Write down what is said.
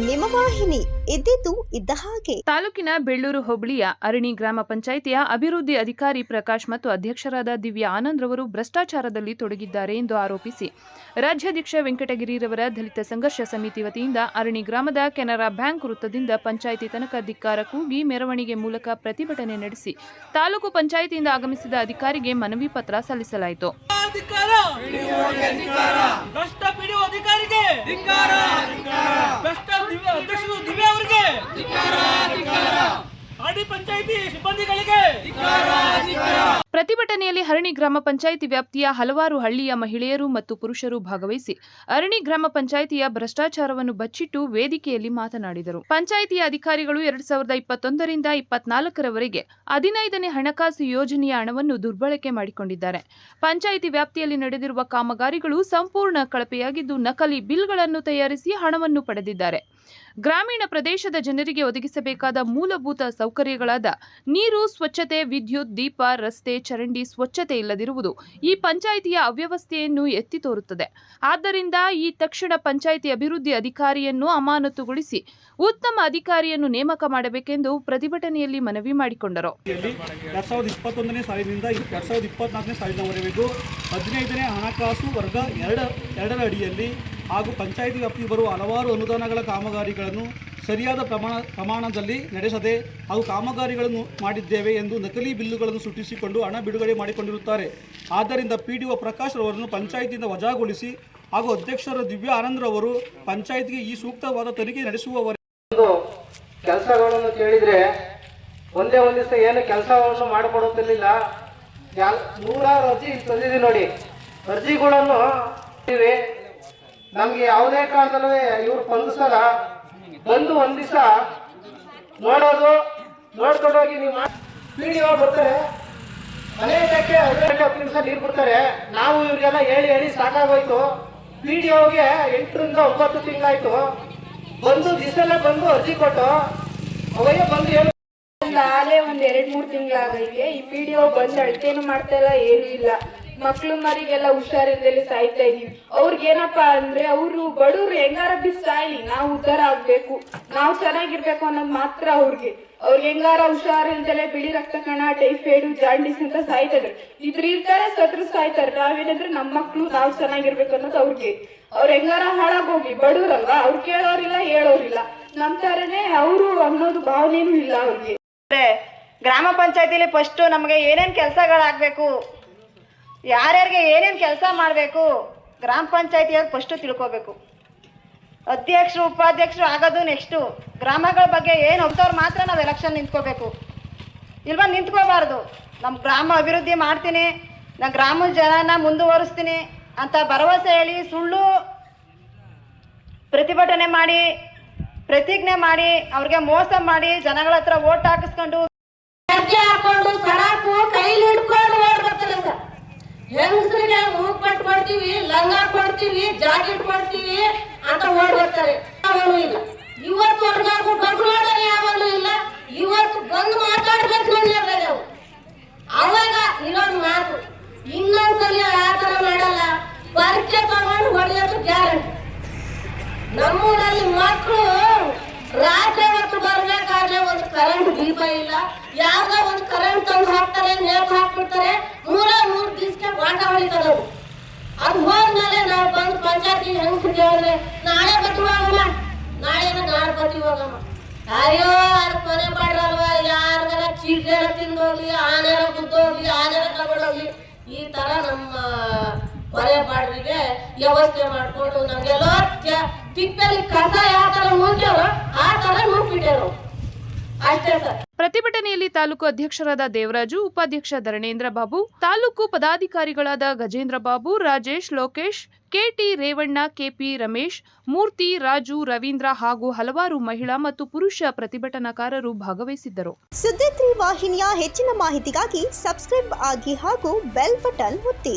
ನಿಮ್ಮ ವಾಹಿನಿ ಇದ್ದಿದ್ದು ಇದ್ದ ಹಾಗೆ. ತಾಲೂಕಿನ ಬೆಳ್ಳೂರು ಹೋಬಳಿಯ ಅರಣಿ ಗ್ರಾಮ ಪಂಚಾಯಿತಿಯ ಅಭಿವೃದ್ಧಿ ಅಧಿಕಾರಿ ಪ್ರಕಾಶ್ ಮತ್ತು ಅಧ್ಯಕ್ಷರಾದ ದಿವ್ಯಾ ಆನಂದ್ ರವರು ಭ್ರಷ್ಟಾಚಾರದಲ್ಲಿ ತೊಡಗಿದ್ದಾರೆ ಎಂದು ಆರೋಪಿಸಿ ರಾಜ್ಯಾಧ್ಯಕ್ಷ ವೆಂಕಟಗಿರಿರವರ ದಲಿತ ಸಂಘರ್ಷ ಸಮಿತಿ ವತಿಯಿಂದ ಅರಣಿ ಗ್ರಾಮದ ಕೆನರಾ ಬ್ಯಾಂಕ್ ವೃತ್ತದಿಂದ ಪಂಚಾಯಿತಿ ತನಕ ಧಿಕ್ಕಾರ ಕೂಗಿ ಮೆರವಣಿಗೆ ಮೂಲಕ ಪ್ರತಿಭಟನೆ ನಡೆಸಿ ತಾಲೂಕು ಪಂಚಾಯಿತಿಯಿಂದ ಆಗಮಿಸಿದ ಅಧಿಕಾರಿಗೆ ಮನವಿ ಪತ್ರ ಸಲ್ಲಿಸಲಾಯಿತು ಧಿಕ್ಕಾರ ಭ್ರಷ್ಟ ಪಿಡಿಒ ಅಧಿಕಾರಿಗೆ ಭ್ರಷ್ಟ ದಿವ್ಯ ಅಧ್ಯಕ್ಷರು ದಿವ್ಯ ಅವರಿಗೆ ಪಂಚಾಯಿತಿ ಸಿಬ್ಬಂದಿಗಳಿಗೆ. ಪ್ರತಿಭಟನೆಯಲ್ಲಿ ಹರಣಿ ಗ್ರಾಮ ಪಂಚಾಯಿತಿ ವ್ಯಾಪ್ತಿಯ ಹಲವಾರು ಹಳ್ಳಿಯ ಮಹಿಳೆಯರು ಮತ್ತು ಪುರುಷರು ಭಾಗವಹಿಸಿ ಅರಣಿ ಗ್ರಾಮ ಪಂಚಾಯಿತಿಯ ಭ್ರಷ್ಟಾಚಾರವನ್ನು ಬಚ್ಚಿಟ್ಟು ವೇದಿಕೆಯಲ್ಲಿ ಮಾತನಾಡಿದರು. ಪಂಚಾಯಿತಿಯ ಅಧಿಕಾರಿಗಳು ಎರಡ್ ಸಾವಿರದ ಇಪ್ಪತ್ತೊಂದರಿಂದ ಇಪ್ಪತ್ನಾಲ್ಕರವರೆಗೆ ಹದಿನೈದನೇ ಹಣಕಾಸು ಯೋಜನೆಯ ಹಣವನ್ನು ದುರ್ಬಳಕೆ ಮಾಡಿಕೊಂಡಿದ್ದಾರೆ. ಪಂಚಾಯಿತಿ ವ್ಯಾಪ್ತಿಯಲ್ಲಿ ನಡೆದಿರುವ ಕಾಮಗಾರಿಗಳು ಸಂಪೂರ್ಣ ಕಳಪೆಯಾಗಿದ್ದು ನಕಲಿ ಬಿಲ್ಗಳನ್ನು ತಯಾರಿಸಿ ಹಣವನ್ನು ಪಡೆದಿದ್ದಾರೆ. ಗ್ರಾಮೀಣ ಪ್ರದೇಶದ ಜನರಿಗೆ ಒದಗಿಸಬೇಕಾದ ಮೂಲಭೂತ ಸೌಕರ್ಯಗಳಾದ ನೀರು, ಸ್ವಚ್ಛತೆ, ವಿದ್ಯುತ್, ದೀಪ, ರಸ್ತೆ, ಚರಂಡಿ ಸ್ವಚ್ಛತೆ ಇಲ್ಲದಿರುವುದು ಈ ಪಂಚಾಯಿತಿಯ ಅವ್ಯವಸ್ಥೆಯನ್ನು ಎತ್ತಿ ತೋರುತ್ತದೆ. ಆದ್ದರಿಂದ ಈ ತಕ್ಷಣ ಪಂಚಾಯಿತಿ ಅಭಿವೃದ್ಧಿ ಅಧಿಕಾರಿಯನ್ನು ಅಮಾನತುಗೊಳಿಸಿ ಉತ್ತಮ ಅಧಿಕಾರಿಯನ್ನು ನೇಮಕ ಮಾಡಬೇಕೆಂದು ಪ್ರತಿಭಟನೆಯಲ್ಲಿ ಮನವಿ ಮಾಡಿಕೊಂಡರು. ಹಣಕಾಸು ವರ್ಗ ಎರಡ, ಎರಡರ ಅಡಿಯಲ್ಲಿ ಹಾಗೂ ಪಂಚಾಯಿತಿ ವ್ಯಾಪ್ತಿಗೆ ಬರುವ ಹಲವಾರು ಅನುದಾನಗಳ ಕಾಮಗಾರಿಗಳನ್ನು ಸರಿಯಾದ ಪ್ರಮಾಣ ಪ್ರಮಾಣದಲ್ಲಿ ನಡೆಸದೆ ಹಾಗೂ ಕಾಮಗಾರಿಗಳನ್ನು ಮಾಡಿದ್ದೇವೆ ಎಂದು ನಕಲಿ ಬಿಲ್ಲುಗಳನ್ನು ಸೃಷ್ಟಿಸಿಕೊಂಡು ಹಣ ಬಿಡುಗಡೆ ಮಾಡಿಕೊಂಡಿರುತ್ತಾರೆ. ಆದ್ದರಿಂದ ಪಿ ಡಿ ಒ ಪ್ರಕಾಶ್ ರವರನ್ನು ಪಂಚಾಯಿತಿಯಿಂದ ವಜಾಗೊಳಿಸಿ ಹಾಗೂ ಅಧ್ಯಕ್ಷರ ದಿವ್ಯಾ ಆನಂದ್ರವರು ಪಂಚಾಯಿತಿಗೆ ಈ ಸೂಕ್ತವಾದ ತನಿಖೆ ನಡೆಸುವವರೆಗೆ ಕೆಲಸಗಳನ್ನು ಕೇಳಿದ್ರೆ ಒಂದೇ ಒಂದು ದಿವಸ ಏನು ಕೆಲಸವನ್ನು ಮಾಡಿಕೊಡುತ್ತಿರಲಿಲ್ಲ. ನೂರಾರು ಅರ್ಜಿ ತಂದಿದ್ದೀವಿ ನೋಡಿ. ಅರ್ಜಿಗಳನ್ನು. ನಮ್ಗೆ ಯಾವುದೇ ಕಾಲದಲ್ಲೂ ಇವ್ರು ಸ್ಪಂದಿಸಲ್ಲ ಬಂದು ಒಂದ್ ದಿವಸ ನೋಡೋದು, ನೋಡ್ಕೊಂಡೋಗಿ ನೀವು ಪಿ ಡಿ ಬರ್ತಾರೆ. ಅನೇಕಕ್ಕೆ ಹದಿನೆಂಟು ಹತ್ತು ನಿಮಿಷ ನೀರು ಬಿಡ್ತಾರೆ. ನಾವು ಇವ್ರಿಗೆಲ್ಲ ಹೇಳಿ ಹೇಳಿ ಸಾಕಾಗೋಯ್ತು. ಪಿ ಡಿ ಎಂಟರಿಂದ ಒಂಬತ್ತು ತಿಂಗಳಾಯ್ತು. ಬಂದು ದಿವಸಲ್ಲ ಬಂದು ಅರ್ಜಿ ಕೊಟ್ಟು ಅವಯ್ಯ ಬಂದು ಹೇಳಿ ಎರಡು ಒಂದ್ ಎರಡ್ ಮೂರ್ ತಿಂಗಳಾಗೈತೆ. ಈ ಪಿ ಡಿ ಒ ಬಂದ್ ಅಳತೆನು ಮಾಡ್ತಾ ಇಲ್ಲ, ಏನೂ ಇಲ್ಲ. ಮಕ್ಳು ಮರಿಗೆಲ್ಲ ಹುಷಾರಿಲ್ದಲ್ಲಿ ಸಾಯ್ತಾ ಇದೀವಿ. ಅವ್ರಿಗೇನಪ್ಪಾ ಅಂದ್ರೆ ಅವರು ಬಡವ್ರು ಹೆಂಗಾರ ಬಿ ಸಾಯ್ಲಿ, ನಾವು ಉದ್ಧಾರ ಆಗ್ಬೇಕು, ನಾವು ಚೆನ್ನಾಗಿರ್ಬೇಕು ಅನ್ನೋದು ಮಾತ್ರ ಅವ್ರಿಗೆ. ಅವ್ರಿಗೆ ಹೆಂಗಾರ ಹುಷಾರಿಲ್ದಲೆ ಬಿಳಿ ರಕ್ತ ಕಣ, ಟೈಫಾಯ್ಡ್, ಜಾಂಡಿಸ್ ಅಂತ ಸಾಯ್ತಾರೆ ಇದ್ರು ಇರ್ತಾರೆ ಸತ್ರು ಸಾಯ್ತಾರೆ, ನಾವೇನಂದ್ರೆ ನಮ್ಮ ಮಕ್ಳು ನಾವು ಚೆನ್ನಾಗಿರ್ಬೇಕು ಅನ್ನೋದು ಅವ್ರಿಗೆ. ಅವ್ರ ಹೆಂಗಾರ ಹಾಳಾಗೋಗಿ ಬಡವ್ರಲ್ವಾ, ಅವ್ರು ಕೇಳೋರಿಲ್ಲ, ಹೇಳೋರಿಲ್ಲ. ನಮ್ ತರನೇ ಅವರು ಅನ್ನೋದು ಭಾವನೆನೂ ಇಲ್ಲ ಅವ್ರಿಗೆ. ಗ್ರಾಮ ಪಂಚಾಯತಿಲಿ ಫಸ್ಟ್ ನಮಗೆ ಏನೇನ್ ಕೆಲಸಗಳಾಗಬೇಕು ಯಾರ್ಯಾರಿಗೆ ಏನೇನು ಕೆಲಸ ಮಾಡಬೇಕು, ಗ್ರಾಮ ಪಂಚಾಯತಿಯವ್ರು ಫಸ್ಟು ತಿಳ್ಕೋಬೇಕು. ಅಧ್ಯಕ್ಷರು, ಉಪಾಧ್ಯಕ್ಷರು ಆಗೋದು ನೆಕ್ಸ್ಟು ಗ್ರಾಮಗಳ ಬಗ್ಗೆ ಏನು ಒಪ್ತವ್ರು ಮಾತ್ರ ನಾವು ಎಲೆಕ್ಷನ್ ನಿಂತ್ಕೋಬೇಕು. ಇಲ್ವಾ ನಿಂತ್ಕೋಬಾರ್ದು. ನಮ್ಮ ಗ್ರಾಮ ಅಭಿವೃದ್ಧಿ ಮಾಡ್ತೀನಿ ನಾನು ಗ್ರಾಮದ ಜನನ ಮುಂದುವರಿಸ್ತೀನಿ ಅಂತ ಭರವಸೆ ಹೇಳಿ ಸುಳ್ಳು ಪ್ರತಿಭಟನೆ ಮಾಡಿ, ಪ್ರತಿಜ್ಞೆ ಮಾಡಿ, ಅವ್ರಿಗೆ ಮೋಸ ಮಾಡಿ ಜನಗಳ ಹತ್ರ ಓಟ್ ಹಾಕಿಸ್ಕೊಂಡು ಕೊಡ್ತೀವಿ ಜಾಕೆಟ್ ಕೊಡ್ತೀವಿ ಅಂತ ಓಡ್ ಬರ್ತಾರೆ ಯಾವಾಗಲೂ ಇಲ್ಲ. ಇವತ್ತುವರೆಗೂ ಬಗ್ಲೋಡನೆ ಯಾವಾಗಲೂ ಇಲ್ಲ. ಇವತ್ತು ಬಂದು ಮಾತಾಡ್ಬೇಕು ನೋಡಿದ್ರೆ ನಾವು. ಅವಾಗ ಇರೋದು ಮಾತು. ಇನ್ನೊಂದ್ಸಲಿ ಆ ಥರ ಮಾಡಲ್ಲ. ಪರಿಚಯ ತಗೊಂಡು ಹೊಡೆಯೋದು ಗ್ಯಾರಂಟಿ. ನಮ್ಮೂರಲ್ಲಿ ಮಕ್ಕಳು ರಾತ್ರಿ ಹೊತ್ತು ಬರ್ಬೇಕಾದ್ರೆ ಒಂದು ಕರೆಂಟ್ ದೀಪ ಇಲ್ಲ. ಯಾವ್ದೋ ಒಂದು ಕರೆಂಟ್ ತಂದು ಹಾಕ್ತಾರೆ ನೇಪ್ ಹಾಕ್ಬಿಡ್ತಾರೆ. ಮೂರ ಮೂರು ದಿವ್ಸಕ್ಕೆ ವಾಟ ಹೊಡಿತಾರೆ ಪಂಚಾಯತಿ ಹೆಂಗ್ ಕೇಳಿದ್ರೆ ನಾಳೆ ನಾಳೆನ ನಾಳೆ ಬರ್ತೀವಿ ಹೋಗಮ್ಮ ಅಯ್ಯೋ ಅದು ಕೊನೆ ಮಾಡ್ರಲ್ವಾ? ಯಾರ್ದಾರ ಚೀಟ್ಗಾರ ತಿಂದೋಗ್ಲಿ ಆನೆರ ಗುದ್ದೋಗ್ಲಿ ಆನೆರ ತಗೊಂಡೋಗ್ಲಿ. ಈ ತರ ನಮ್ಮ ಕೊನೆ ಬಾಡ್ರಿಗೆ ವ್ಯವಸ್ಥೆ ಮಾಡ್ಕೊಂಡು ನಮ್ಗೆಲ್ಲೋ ತಿಪ್ಪಲ್ಲಿ ಕಸ ಯಾವ ತರ ಮುಂಚೆ ಆ ತರ ನೂಕ್ಬಿಟ್ಟಾರು ಪ್ರತಿಭಟನೆಯಲ್ಲಿ ತಾಲೂಕು ಅಧ್ಯಕ್ಷರಾದ ದೇವರಾಜು ಉಪಾಧ್ಯಕ್ಷ Dharanendra Babu taluk ಪದಾಧಿಕಾರಿಗಳಾದ Gajendra Babu Rajesh Lokesh K T Revanna K P Ramesh Murthy Raju Ravindra ಹಾಗೂ ಹಲವಾರು ಮಹಿಳಾ ಮತ್ತು ಪುರುಷ ಪ್ರತಿಭಟನಾಕಾರರು ಭಾಗವಹಿಸಿದ್ದರು. ಸುದ್ದಿ ತ್ರೀ ವಾಹಿನಿಯ ಹೆಚ್ಚಿನ ಮಾಹಿತಿಗಾಗಿ ಸಬ್ಸ್ಕ್ರೈಬ್ ಆಗಿ ಹಾಗೂ ಬೆಲ್ ಬಟನ್ ಒತ್ತಿ.